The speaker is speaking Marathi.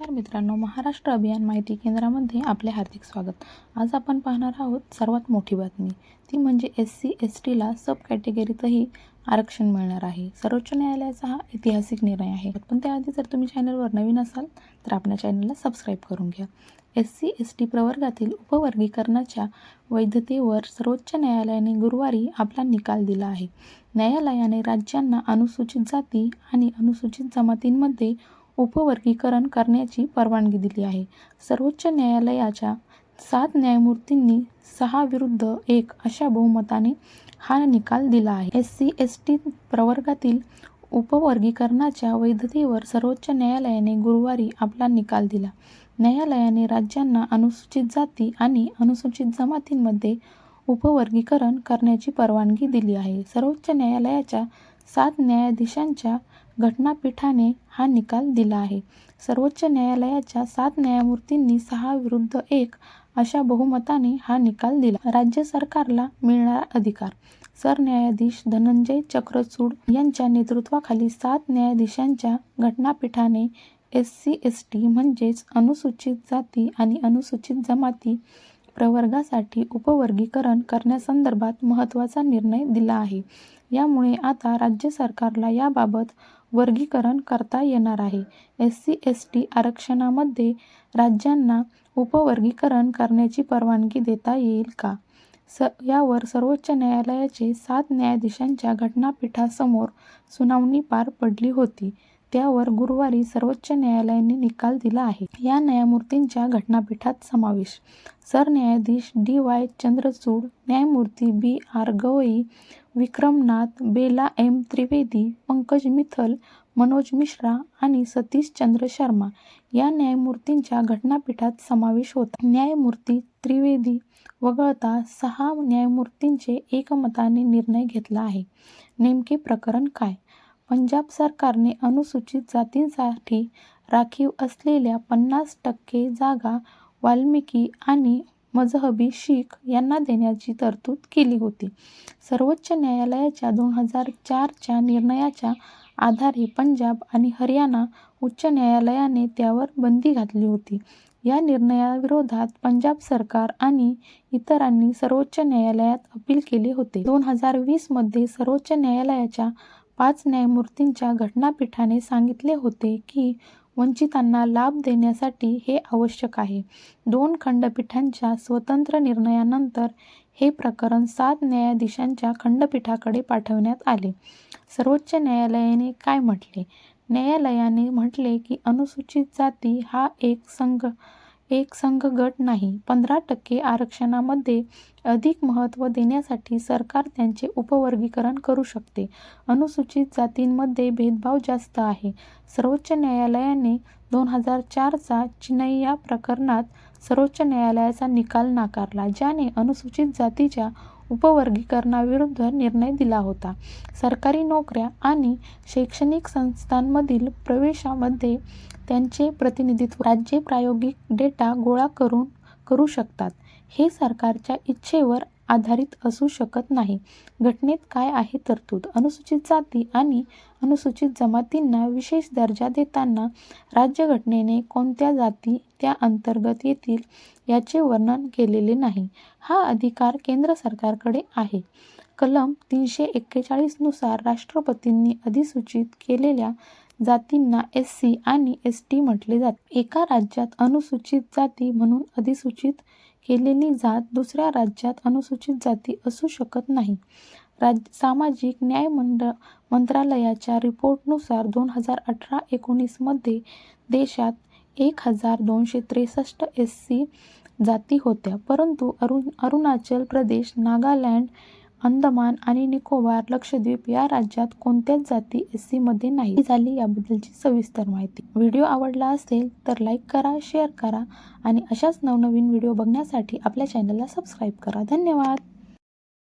तर मित्रांनो महाराष्ट्र अभियान माहिती केंद्रामध्ये आपले हार्दिक स्वागत. आज आपण पाहणार आहोत सर्वात मोठी बातमी. ती म्हणजे एस सी एस टीला सब कॅटेगरीतही आरक्षण मिळणार आहे. सर्वोच्च न्यायालयाचा हा ऐतिहासिक निर्णय आहे. पण त्याआधी जर तुम्ही चॅनलवर नवीन असाल तर आपल्या चॅनलला सबस्क्राईब करून घ्या. एस सी एस टी प्रवर्गातील उपवर्गीकरणाच्या वैधतेवर सर्वोच्च न्यायालयाने गुरुवारी आपला निकाल दिला आहे. न्यायालयाने राज्यांना अनुसूचित जाती आणि अनुसूचित जमातींमध्ये उपवर्गीकरण करण्याची परवानगी दिली आहे. सर्वोच्च न्यायालयाच्या सात न्यायमूर्तींनी सहा विरुद्ध एक अशा बहुमताने हा निकाल दिला आहे. एस सी एस टी प्रवर्गातील उपवर्गीकरणाच्या वैधतेवर सर्वोच्च न्यायालयाने गुरुवारी आपला निकाल दिला. न्यायालयाने राज्यांना अनुसूचित जाती आणि अनुसूचित जमातींमध्ये उपवर्गीकरण करण्याची परवानगी दिली आहे. सर्वोच्च न्यायालयाच्या सात न्यायाधीशांच्या घटनापीठाने हा निकाल दिला आहे. सर्वोच्च न्यायालयाच्या सात न्यायमूर्तींनी सहा विरुद्ध एक अशा बहुमताने हा निकाल दिला. राज्य सरकारला मिळणारा अधिकार. सरन्यायाधीश धनंजय चक्रचूड यांच्या नेतृत्वाखाली सात न्यायाधीशांच्या घटनापीठाने एस सी एस टी म्हणजेच अनुसूचित जाती आणि अनुसूचित जमाती प्रवर्गासाठी उपवर्गीकरण करण्यासंदर्भात महत्त्वाचा निर्णय दिला आहे. यामुळे आता राज्य सरकारला याबाबत वर्गीकरण करता येणार आहे. एस सी एस टी आरक्षणामध्ये राज्यांना उपवर्गीकरण करण्याची परवानगी देता येईल का? स यावर सर्वोच्च न्यायालयाचे सात न्यायाधीशांच्या घटनापीठासमोर सुनावणी पार पडली होती. त्यावर गुरुवारी सर्वोच्च न्यायालयाने निकाल दिला आहे. या न्यायमूर्तींच्या घटनापीठात समावेश. सरन्यायाधीश डी वाय चंद्रचूड न्यायमूर्ती B R Gavai Vikramnath Bela M Trivedi Pankaj Mithal Manoj Mishra आणि सतीश चंद्र शर्मा या न्यायमूर्तींच्या घटनापीठात समावेश होता. न्यायमूर्ती त्रिवेदी वगळता सहा न्यायमूर्तींचे एकमताने निर्णय घेतला आहे. नेमके प्रकरण काय? पंजाब सरकारने अनुसूचित जातींसाठी राखीव असलेल्या पन्नास टक्के जागा वाल्मिकी आणि मजहबी शीख यांना देण्याची तरतूद केली होती. सर्वोच्च न्यायालयाच्या दोन हजार चारच्या निर्णयाच्या आधारे पंजाब आणि हरियाणा उच्च न्यायालयाने त्यावर बंदी घातली होती. या निर्णयाविरोधात पंजाब सरकार आणि इतरांनी सर्वोच्च न्यायालयात अपील केले होते. दोन हजार वीसमध्ये सर्वोच्च न्यायालयाच्या पाच न्यायमूर्तींच्या घटनापीठाने सांगितले होते की वंचितांना लाभ देण्यासाठी हे आवश्यक आहे. दोन खंडपीठांच्या स्वतंत्र निर्णयानंतर हे प्रकरण सात न्यायाधीशांच्या खंडपीठाकडे पाठवण्यात आले. सर्वोच्च न्यायालयाने काय म्हटले? न्यायालयाने म्हटले की अनुसूचित जाती हा एक संघ एक संघ गट नाही. पंधरा टक्के आरक्षणामध्ये अधिक महत्त्व देण्यासाठी सरकार त्यांचे उपवर्गीकरण करू शकते. अनुसूचित जातींमध्ये भेदभाव जास्त आहे. सर्वोच्च न्यायालयाने दोन हजार चारचा चिनैया प्रकरणात सर्वोच्च न्यायालयाचा निकाल नाकारला ज्याने अनुसूचित जातीच्या उपवर्गीकरणाविरुद्ध निर्णय दिला होता. सरकारी नोकऱ्या आणि शैक्षणिक संस्थांमधील प्रवेशामध्ये त्यांचे प्रतिनिधित्व राज्ये प्रायोगिक डेटा गोळा करून करू शकतात. हे सरकारच्या इच्छेवर आधारित असू शकत नाही. घटनेत काय आहे तरतूद? अनुसूचित जाती आणि अनुसूचित जमातींना विशेष दर्जा देताना राज्यघटनेने कोणत्या जाती त्या अंतर्गत येतील याचे वर्णन केलेले नाही. हा अधिकार केंद्र सरकारकडे आहे. कलम तीनशे एक्केचाळीसनुसार राष्ट्रपतींनी अधिसूचित केलेल्या जातींना एस सी आणि एस टी म्हटले जाते. एका राज्यात अनुसूचित जाती म्हणून अधिसूचित केलेली जात दुसऱ्या राज्यात अनुसूचित जाती असू शकत नाही. राज सामाजिक न्याय मंडळ मंत्रालयाच्या रिपोर्टनुसार दोन हजार अठरा एकोणीसमध्ये देशात एक हजार दोनशे त्रेसष्ट एस सी जाती होत्या. परंतु अरु अरुणाचल प्रदेश नागालँड अंदमान आणि निकोबार लक्षद्वीप या राज्यात कोणत्याच जाती एस सीमध्ये नाही झाली याबद्दलची सविस्तर माहिती. व्हिडिओ आवडला असेल तर लाईक करा शेअर करा आणि अशाच नवनवीन व्हिडिओ बघण्यासाठी आपल्या चॅनलला सबस्क्राईब करा. धन्यवाद!